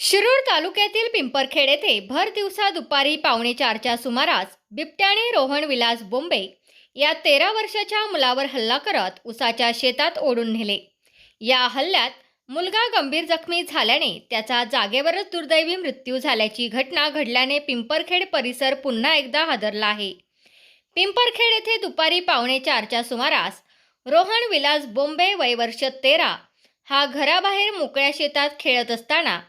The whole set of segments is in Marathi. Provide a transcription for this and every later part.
शिरूर तालुक्यातील पिंपरखेड येथे भर दिवसा दुपारी पावणे चारच्या सुमारास बिबट्याने रोहन विलास बोंबे या तेरा वर्षाच्या मुलावर हल्ला करत उसाच्या शेतात ओढून नेले. या हल्ल्यात मुलगा गंभीर जखमी झाल्याने त्याचा जागेवरच दुर्दैवी मृत्यू झाल्याची घटना घडल्याने पिंपरखेड परिसर पुन्हा एकदा हादरला आहे. पिंपरखेड येथे दुपारी पावणे चारच्या सुमारास रोहन विलास बोंबे वय वर्ष तेरा हा घराबाहेर मोकळ्या शेतात खेळत असताना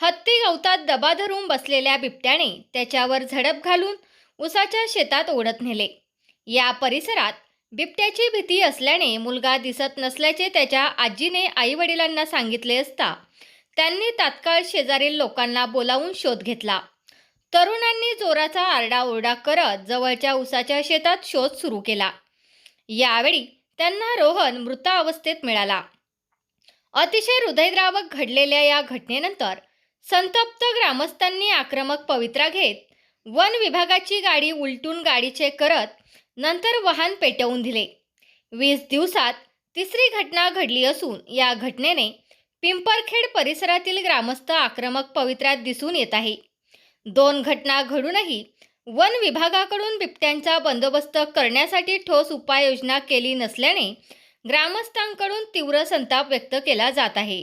हत्ती गवतात दबा धरून बसलेल्या बिबट्याने त्याच्यावर झडप घालून उसाच्या शेतात ओढत नेले. या परिसरात बिबट्याची भीती असल्याने मुलगा दिसत नसल्याचे त्याच्या आजीने आईवडिलांना सांगितले असता त्यांनी तात्काळ शेजारील लोकांना बोलावून शोध घेतला. तरुणांनी जोराचा आरडाओरडा करत जवळच्या उसाच्या शेतात शोध सुरू केला. यावेळी त्यांना रोहन मृत अवस्थेत मिळाला. अतिशय हृदयद्रावक घडलेल्या या घटनेनंतर संतप्त ग्रामस्थांनी आक्रमक पवित्रा घेत वन विभागाची गाडी उलटून गाडीचे करत नंतर वाहन पेटवून दिले. वीस दिवसात तिसरी घटना घडली असून या घटनेने पिंपरखेड परिसरातील ग्रामस्थ आक्रमक पवित्रात दिसून येत आहे. दोन घटना घडूनही वन विभागाकडून बिबट्यांचा बंदोबस्त करण्यासाठी ठोस उपाययोजना केली नसल्याने ग्रामस्थांकडून तीव्र संताप व्यक्त केला जात आहे.